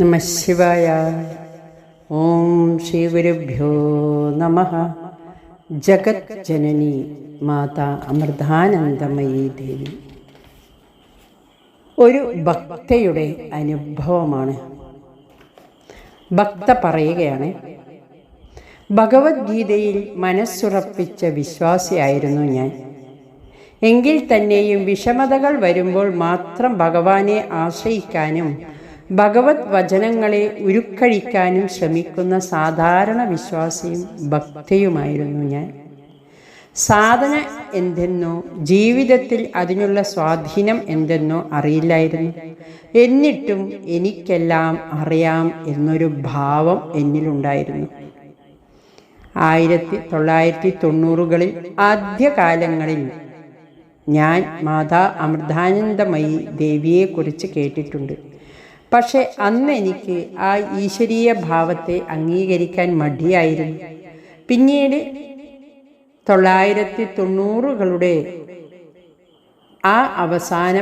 നമ ശിവായ ഓം ശ്രീ ഗുരുഭ്യോ നമ ജഗത് ജനനി മാതാ അമൃതാനന്ദമയി ദേവി। ഒരു ഭക്തയുടെ അനുഭവമാണ്. ഭക്ത പറയുകയാണ് ഭഗവത്ഗീതയിൽ മനസ്സുറപ്പിച്ച വിശ്വാസിയായിരുന്നു ഞാൻ. എങ്കിൽ തന്നെയും വിഷമതകൾ വരുമ്പോൾ മാത്രം ഭഗവാനെ ആശ്രയിക്കാനും ഭഗവത് വചനങ്ങളെ ഉരുക്കഴിക്കാനും ശ്രമിക്കുന്ന സാധാരണ വിശ്വാസിയും ഭക്തയുമായിരുന്നു ഞാൻ. സാധന എന്തെന്നോ ജീവിതത്തിൽ അതിനുള്ള സ്വാധീനം എന്തെന്നോ അറിയില്ലായിരുന്നു. എന്നിട്ടും എനിക്കെല്ലാം അറിയാം എന്നൊരു ഭാവം എന്നിലുണ്ടായിരുന്നു. ആയിരത്തി തൊള്ളായിരത്തി തൊണ്ണൂറുകളിൽ ആദ്യകാലങ്ങളിൽ ഞാൻ മാതാ അമൃതാനന്ദമയി ദേവിയെക്കുറിച്ച് കേട്ടിട്ടുണ്ട്. പക്ഷെ അന്ന് എനിക്ക് ആ ഈശ്വരീയ ഭാവത്തെ അംഗീകരിക്കാൻ മടിയായിരുന്നു. പിന്നീട് തൊള്ളായിരത്തി തൊണ്ണൂറുകളുടെ ആ അവസാന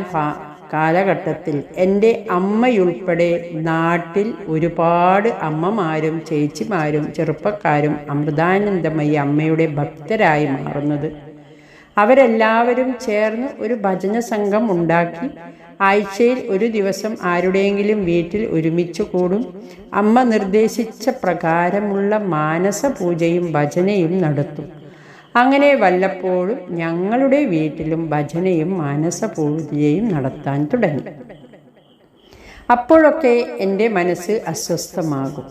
കാലഘട്ടത്തിൽ എന്റെ അമ്മയുൾപ്പെടെ നാട്ടിൽ ഒരുപാട് അമ്മമാരും ചേച്ചിമാരും ചെറുപ്പക്കാരും അമൃതാനന്ദമയി അമ്മയുടെ ഭക്തരായി മാറുന്നത്. അവരെല്ലാവരും ചേർന്ന് ഒരു ഭജന സംഘം ഉണ്ടാക്കി. ആഴ്ചയിൽ ഒരു ദിവസം ആരുടെയെങ്കിലും വീട്ടിൽ ഒരുമിച്ച് കൂടും. അമ്മ നിർദ്ദേശിച്ച പ്രകാരമുള്ള മാനസ പൂജയും ഭജനയും നടത്തും. അങ്ങനെ വല്ലപ്പോഴും ഞങ്ങളുടെ വീട്ടിലും ഭജനയും മാനസ പൂജയും നടത്താൻ തുടങ്ങി. അപ്പോഴൊക്കെ എന്റെ മനസ്സ് അസ്വസ്ഥമാകും.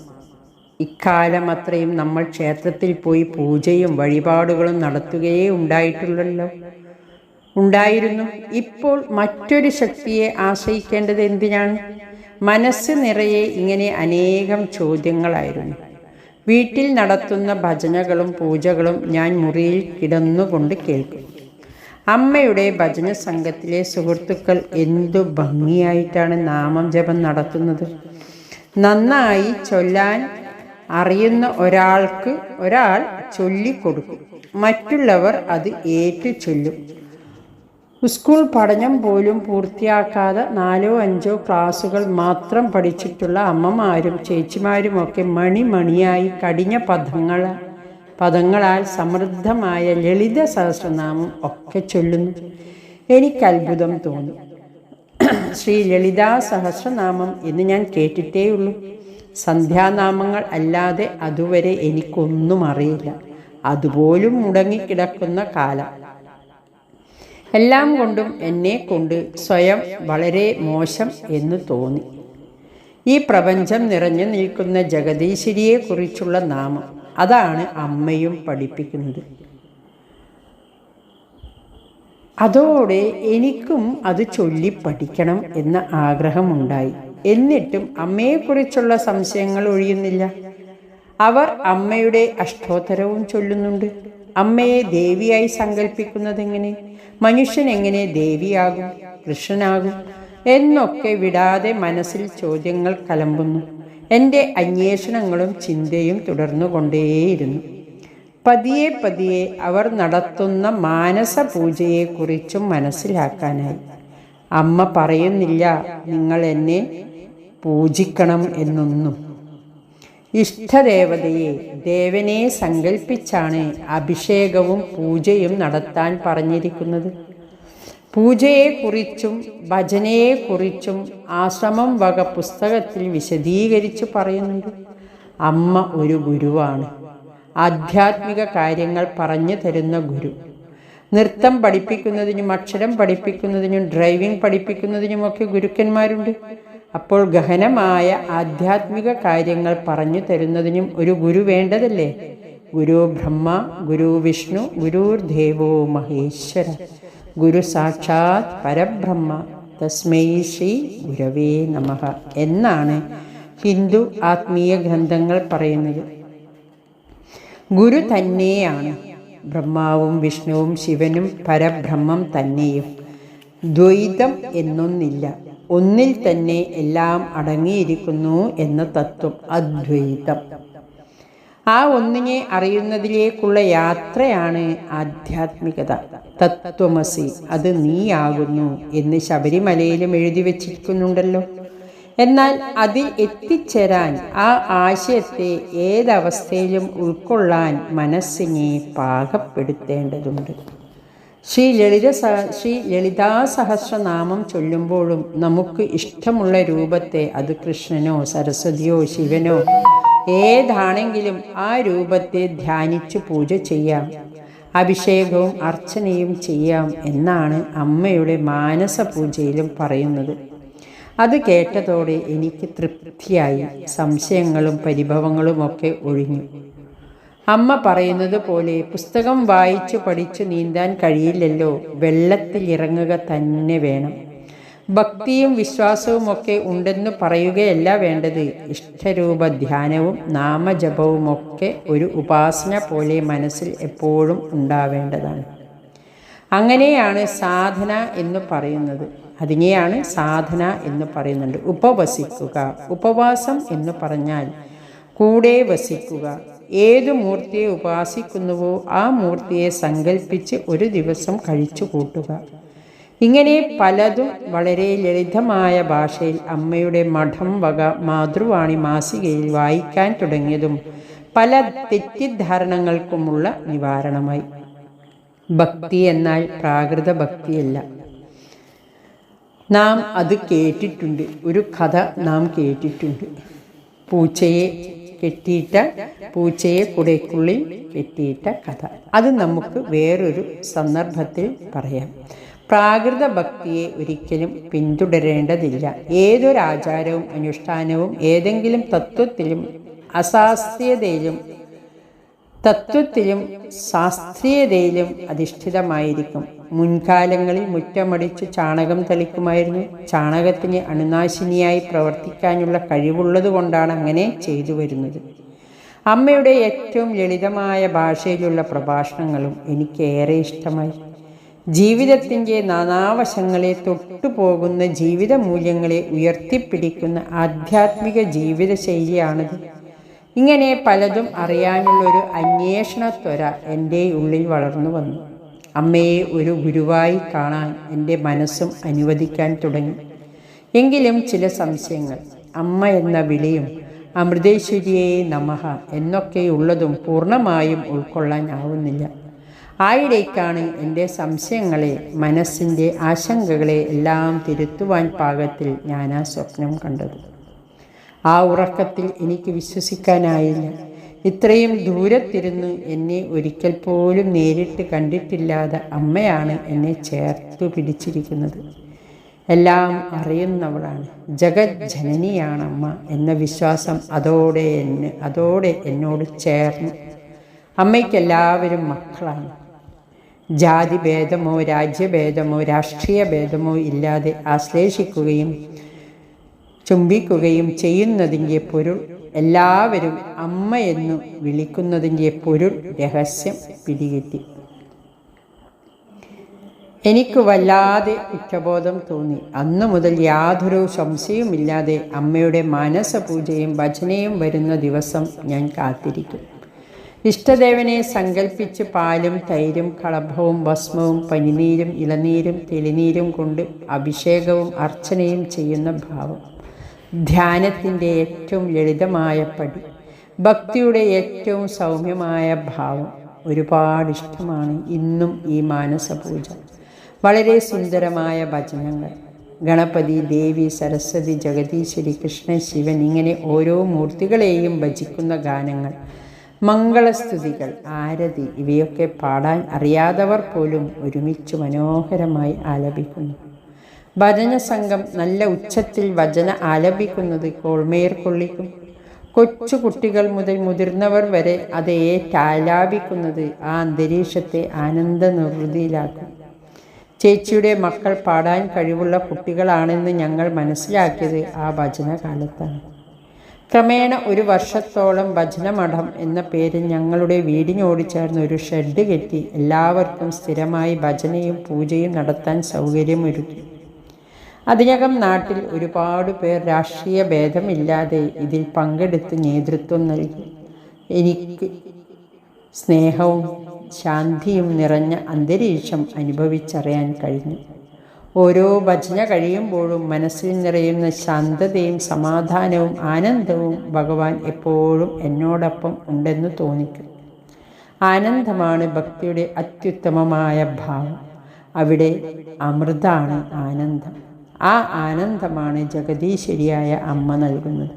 ഇക്കാലം അത്രയും നമ്മൾ ക്ഷേത്രത്തിൽ പോയി പൂജയും വഴിപാടുകളും നടത്തുകയേ ഉണ്ടായിട്ടുള്ളല്ലോ. ഉണ്ടായിരുന്നു. ഇപ്പോൾ മറ്റൊരു ശക്തിയെ ആശ്രയിക്കേണ്ടത് എന്തിനാണ്? മനസ്സ് നിറയെ ഇങ്ങനെ അനേകം ചോദ്യങ്ങളായിരുന്നു. വീട്ടിൽ നടത്തുന്ന ഭജനകളും പൂജകളും ഞാൻ മുറിയിൽ കിടന്നുകൊണ്ട് കേൾക്കും. അമ്മയുടെ ഭജന സംഘത്തിലെ സുഹൃത്തുക്കൾ എന്തു ഭംഗിയായിട്ടാണ് നാമം ജപം നടത്തുന്നത്. നന്നായി ചൊല്ലാൻ അറിയുന്ന ഒരാൾക്ക് ഒരാൾ ചൊല്ലിക്കൊടുക്കും. മറ്റുള്ളവർ അത് ഏറ്റു ചൊല്ലും. സ്കൂൾ പഠനം പോലും പൂർത്തിയാക്കാതെ നാലോ അഞ്ചോ ക്ലാസ്സുകൾ മാത്രം പഠിച്ചിട്ടുള്ള അമ്മമാരും ചേച്ചിമാരും ചേച്ചിമാരുമൊക്കെ മണിമണിയായി കടിഞ്ഞ പദങ്ങൾ പദങ്ങളാൽ സമൃദ്ധമായ ലളിത സഹസ്രനാമം ഒക്കെ ചൊല്ലുന്നു. എനിക്ക് അത്ഭുതം തോന്നി. ശ്രീ ലളിതാ സഹസ്രനാമം എന്ന് ഞാൻ കേട്ടിട്ടേയുള്ളൂ. സന്ധ്യാനാമങ്ങൾ അല്ലാതെ അതുവരെ എനിക്കൊന്നും അറിയില്ല. അതുപോലും മുടങ്ങിക്കിടക്കുന്ന കാലം. എല്ലാം കൊണ്ടും എന്നെ കൊണ്ട് സ്വയം വളരെ മോശം എന്ന് തോന്നി. ഈ പ്രപഞ്ചം നിറഞ്ഞു നിൽക്കുന്ന ജഗദീശ്വരിയെക്കുറിച്ചുള്ള നാമം അതാണ് അമ്മയും പഠിപ്പിക്കുന്നത്. അതോടെ എനിക്കും അത് ചൊല്ലി പഠിക്കണം എന്ന ആഗ്രഹമുണ്ടായി. എന്നിട്ടും അമ്മയെക്കുറിച്ചുള്ള സംശയങ്ങൾ ഒഴിയുന്നില്ല. അവർ അമ്മയുടെ അഷ്ടോത്തരവും ചൊല്ലുന്നുണ്ട്. അമ്മയെ ദേവിയായി സങ്കല്പിക്കുന്നത് എങ്ങനെ? മനുഷ്യൻ എങ്ങനെ ദേവിയാകും? കൃഷ്ണനാകും? എന്നൊക്കെ വിടാതെ മനസ്സിൽ ചോദ്യങ്ങൾ കലമ്പുന്നു. എന്റെ അന്വേഷണങ്ങളും ചിന്തയും തുടർന്നുകൊണ്ടേയിരുന്നു. പതിയെ പതിയെ അവർ നടത്തുന്ന മാനസ പൂജയെക്കുറിച്ചും മനസ്സിലാക്കാനായി. അമ്മ പറയുന്നില്ല നിങ്ങൾ എന്നെ പൂജിക്കണം എന്നൊന്നും. ഇഷ്ടദേവതയെ ദേവനെ സങ്കല്പിച്ചാണ് അഭിഷേകവും പൂജയും നടത്താൻ പറഞ്ഞിരിക്കുന്നത്. പൂജയെക്കുറിച്ചും ഭജനയെക്കുറിച്ചും ആശ്രമം വക പുസ്തകത്തിൽ വിശദീകരിച്ചു പറയുന്നുണ്ട്. അമ്മ ഒരു ഗുരുവാണ്. ആധ്യാത്മിക കാര്യങ്ങൾ പറഞ്ഞു തരുന്ന ഗുരു. നൃത്തം പഠിപ്പിക്കുന്നതിനും അക്ഷരം പഠിപ്പിക്കുന്നതിനും ഡ്രൈവിംഗ് പഠിപ്പിക്കുന്നതിനുമൊക്കെ ഗുരുക്കന്മാരുണ്ട്. അപ്പോൾ ഗഹനമായ ആധ്യാത്മിക കാര്യങ്ങൾ പറഞ്ഞു തരുന്നതിനും ഒരു ഗുരു വേണ്ടതല്ലേ? ഗുരു ബ്രഹ്മ ഗുരു വിഷ്ണു ഗുരുർ ദേവോ മഹേശ്വര. ഗുരു സാക്ഷാത് പരബ്രഹ്മ. തസ്മൈ ശ്രീ ഗുരവേ നമ. എന്നാണ് ഹിന്ദു ആത്മീയ ഗ്രന്ഥങ്ങൾ പറയുന്നത്. ഗുരു തന്നെയാണ്. ബ്രഹ്മാവും വിഷ്ണുവും ശിവനും പരബ്രഹ്മം തന്നെയും. ദ്വൈതം എന്നൊന്നില്ല. ഒന്നിൽ തന്നെ എല്ലാം അടങ്ങിയിരിക്കുന്നു എന്ന തത്വം അദ്വൈതം. ആ ഒന്നിനെ അറിയുന്നതിലേക്കുള്ള യാത്രയാണ് ആധ്യാത്മികത. തത്വമസി അത് നീയാകുന്നു എന്ന് ശബരിമലയിലും എഴുതി വച്ചിരിക്കുന്നുണ്ടല്ലോ. എന്നാൽ അതിൽ എത്തിച്ചേരാൻ ആ ആശയത്തെ ഏതവസ്ഥയിലും ഉൾക്കൊള്ളാൻ മനസ്സിനെ പാകപ്പെടുത്തേണ്ടതുണ്ട്. ശ്രീ ലളിത സഹ ശ്രീ ലളിതാ സഹസ്രനാമം ചൊല്ലുമ്പോഴും നമുക്ക് ഇഷ്ടമുള്ള രൂപത്തെ അത് കൃഷ്ണനോ സരസ്വതിയോ ശിവനോ ഏതാണെങ്കിലും ആ രൂപത്തെ ധ്യാനിച്ചു പൂജ ചെയ്യാം. അഭിഷേകവും അർച്ചനയും ചെയ്യാം എന്നാണ് അമ്മയുടെ മാനസ പൂജയിലും പറയുന്നത്. അത് കേട്ടതോടെ എനിക്ക് തൃപ്തിയായി. സംശയങ്ങളും പരിഭവങ്ങളുമൊക്കെ ഒഴിഞ്ഞു. അമ്മ പറയുന്നത് പോലെ പുസ്തകം വായിച്ചു പഠിച്ചു നീന്താൻ കഴിയില്ലല്ലോ. വെള്ളത്തിൽ ഇറങ്ങുക തന്നെ വേണം. ഭക്തിയും വിശ്വാസവും ഒക്കെ ഉണ്ടെന്ന് പറയുകയല്ല വേണ്ടത്. ഇഷ്ടരൂപ ധ്യാനവും നാമജപവും ഒക്കെ ഒരു ഉപാസന പോലെ മനസ്സിൽ എപ്പോഴും ഉണ്ടാവേണ്ടതാണ്. അങ്ങനെയാണ് സാധന എന്ന് പറയുന്നത്. അതിനെയാണ് സാധന എന്ന് പറയുന്നുണ്ട്. ഉപവസിക്കുക. ഉപവാസം എന്ന് പറഞ്ഞാൽ കൂടെ വസിക്കുക. ഏതു മൂർത്തിയെ ഉപാസിക്കുന്നുവോ ആ മൂർത്തിയെ സങ്കല്പിച്ച് ഒരു ദിവസം കഴിച്ചു കൂട്ടുക. ഇങ്ങനെ പലതും വളരെ ലളിതമായ ഭാഷയിൽ അമ്മയുടെ മഠം വക മാതൃവാണി മാസികയിൽ വായിക്കാൻ തുടങ്ങിയതും പല തെറ്റിദ്ധാരണകൾക്കുമുള്ള നിവാരണമായി. ഭക്തി എന്നാൽ പ്രാകൃത ഭക്തിയല്ല. നാം അത് കേട്ടിട്ടുണ്ട്. ഒരു കഥ നാം കേട്ടിട്ടുണ്ട്. പൂച്ചയെ കെട്ടിയിട്ട പൂച്ചയെ കുടയ്ക്കുള്ളിൽ കെട്ടിയിട്ട കഥ. അത് നമുക്ക് വേറൊരു സന്ദർഭത്തിൽ പറയാം. പ്രാകൃത ഭക്തിയെ ഒരിക്കലും പിന്തുടരേണ്ടതില്ല. ഏതൊരാചാരവും അനുഷ്ഠാനവും ഏതെങ്കിലും തത്വത്തിലും അശാസ്ത്രീയതയിലും തത്വത്തിലും ശാസ്ത്രീയതയിലും അധിഷ്ഠിതമായിരിക്കും. മുൻകാലങ്ങളിൽ മുറ്റമടിച്ച് ചാണകം തളിക്കുമായിരുന്നു. ചാണകത്തിന് അണുനാശിനിയായി പ്രവർത്തിക്കാനുള്ള കഴിവുള്ളതുകൊണ്ടാണ് അങ്ങനെ ചെയ്തു വരുന്നത്. അമ്മയുടെ ഏറ്റവും ലളിതമായ ഭാഷയിലുള്ള പ്രഭാഷണങ്ങളും എനിക്കേറെ ഇഷ്ടമായി. ജീവിതത്തിന്റെ നാനാവശങ്ങളെ തൊട്ടുപോകുന്ന ജീവിത മൂല്യങ്ങളെ ഉയർത്തിപ്പിടിക്കുന്ന ആധ്യാത്മിക ജീവിതശൈലിയാണിത്. ഇങ്ങനെ പലതും അറിയാനുള്ളൊരു അന്വേഷണത്വര എന്റെ ഉള്ളിൽ വളർന്നു വന്നു. അമ്മയെ ഒരു ഗുരുവായി കാണാൻ എന്റെ മനസ്സും അനുവദിക്കാൻ തുടങ്ങി. എങ്കിലും ചില സംശയങ്ങൾ അമ്മ എന്ന വിളിയും അമൃതേശ്വരിയെ നമഃ എന്നൊക്കെയുള്ളതും പൂർണമായും ഉൾക്കൊള്ളാൻ ആവുന്നില്ല ആയിടേക്കാണ് എന്റെ സംശയങ്ങളെ മനസ്സിന്റെ ആശങ്കകളെ എല്ലാം തിരുത്തുവാൻ പാകത്തിൽ ഞാൻ ആ സ്വപ്നം കണ്ടത്. ആ ഉറക്കത്തിൽ എനിക്ക് വിശ്വസിക്കാനായില്ല. ഇത്രയും ദൂരത്തിരുന്ന് എന്നെ ഒരിക്കൽ പോലും നേരിട്ട് കണ്ടിട്ടില്ലാതെ അമ്മയാണ് എന്നെ ചേർത്തു പിടിച്ചിരിക്കുന്നത്. എല്ലാം അറിയുന്നവളാണ്. ജഗത് ജനനിയാണ് അമ്മ എന്ന വിശ്വാസം അതോടെ എന്നെ അതോടെ എന്നോട് ചേർന്നു. അമ്മയ്ക്കെല്ലാവരും മക്കളാണ്. ജാതി ഭേദമോ രാജ്യഭേദമോ രാഷ്ട്രീയ ഭേദമോ ഇല്ലാതെ ആശ്ലേഷിക്കുകയും ചുംബിക്കുകയും ചെയ്യുന്നതിന്റെ പൊരുൾ എല്ലാവരും അമ്മയെന്നു വിളിക്കുന്നതിന്റെ പൊരുൾ രഹസ്യം പിടികിട്ടി. എനിക്ക് വല്ലാതെ കുറ്റബോധം തോന്നി. അന്നു മുതൽ യാതൊരു സംശയവുമില്ലാതെ അമ്മയുടെ മാനസപൂജയും ഭജനയും വരുന്ന ദിവസം ഞാൻ കാത്തിരിക്കും. ഇഷ്ടദേവനെ സങ്കല്പിച്ച് പാലും തൈരും കളഭവും ഭസ്മവും പനിനീരും ഇളനീരും തെളിനീരും കൊണ്ട് അഭിഷേകവും അർച്ചനയും ചെയ്യുന്ന ഭാവം. ധ്യാനത്തിന്റെ ഏറ്റവും ലളിതമായ പടി. ഭക്തിയുടെ ഏറ്റവും സൗമ്യമായ ഭാവം ഒരുപാട് ഇഷ്ടമാണ് ഇന്നും ഈ മാനസപൂജ. വളരെ സുന്ദരമായ ഭജനങ്ങൾ. ഗണപതി ദേവി സരസ്വതി ജഗദീശ്വരി കൃഷ്ണൻ ശിവൻ ഇങ്ങനെ ഓരോ മൂർത്തികളെയും ഭജിക്കുന്ന ഗാനങ്ങൾ. മംഗളസ്തുതികൾ ആരതി ഇവയൊക്കെ പാടാൻ അറിയാത്തവർ പോലും ഒരുമിച്ച് മനോഹരമായി ആലപിക്കുന്നു. ഭജന സംഘം നല്ല ഉച്ചത്തിൽ വചന ആലപിക്കുന്നത് കോൾമേർ കൊള്ളിക്കും കൊച്ചു കുട്ടികൾ മുതൽ മുതിർന്നവർ വരെ അത് ഏറ്റാലാപിക്കുന്നത് ആ അന്തരീക്ഷത്തെ ആനന്ദ നിർവൃതിയിലാക്കും ചേച്ചിയുടെ മക്കൾ പാടാൻ കഴിവുള്ള കുട്ടികളാണെന്ന് ഞങ്ങൾ മനസ്സിലാക്കിയത് ആ ഭജന കാലത്താണ് ക്രമേണ ഒരു വർഷത്തോളം ഭജനമഠം എന്ന പേരിൽ ഞങ്ങളുടെ വീടിനോട് ചേർന്ന് ഒരു ഷെഡ് കെട്ടി എല്ലാവർക്കും സ്ഥിരമായി ഭജനയും പൂജയും നടത്താൻ സൗകര്യമൊരുക്കി. അതിനകം നാട്ടിൽ ഒരുപാട് പേർ രാഷ്ട്രീയ ഭേദമില്ലാതെ ഇതിൽ പങ്കെടുത്ത് നേതൃത്വം നൽകി. എനിക്ക് സ്നേഹവും ശാന്തിയും നിറഞ്ഞ അന്തരീക്ഷം അനുഭവിച്ചറിയാൻ കഴിഞ്ഞു. ഓരോ ഭജന കഴിയുമ്പോഴും മനസ്സിൽ നിറയുന്ന ശാന്തതയും സമാധാനവും ആനന്ദവും ഭഗവാൻ എപ്പോഴും എന്നോടൊപ്പം ഉണ്ടെന്ന് തോന്നിക്കും. ആനന്ദമാണ് ഭക്തിയുടെ അത്യുത്തമമായ ഭാവം. അവിടെ അമൃതാണ് ആനന്ദം. ആ ആനന്ദമാണ് ജഗദീശ്വരിയായ അമ്മ നൽകുന്നത്.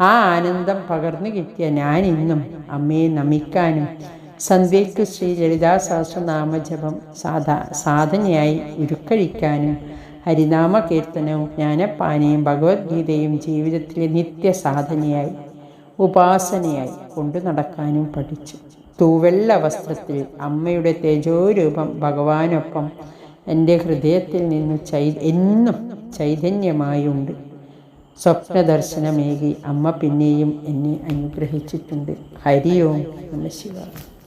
ആ ആനന്ദം പകർന്നു കിട്ടിയ ഞാൻ ഇന്നും അമ്മയെ നമിക്കാനും സന്ധ്യയ്ക്ക് ശ്രീ ലളിതാ സഹസ്രനാമജപം സാധാ സാധനയായി ഉരുക്കഴിക്കാനും ഹരിനാമ കീർത്തനവും ജ്ഞാനപ്പാനയും ഭഗവത്ഗീതയും ജീവിതത്തിലെ നിത്യസാധനയായി ഉപാസനയായി കൊണ്ടു നടക്കാനും പഠിച്ചു. തൂവെള്ള വസ്ത്രത്തിൽ അമ്മയുടെ തേജോരൂപം ഭഗവാനൊപ്പം എന്റെ ഹൃദയത്തിൽ നിന്ന് ചൈ എന്നും ചൈതന്യമായുണ്ട്. സ്വപ്നദർശനമേകി അമ്മ പിന്നെയും എന്നെ അനുഗ്രഹിച്ചിട്ടുണ്ട്. ഹരിയോം നമ ശിവായ.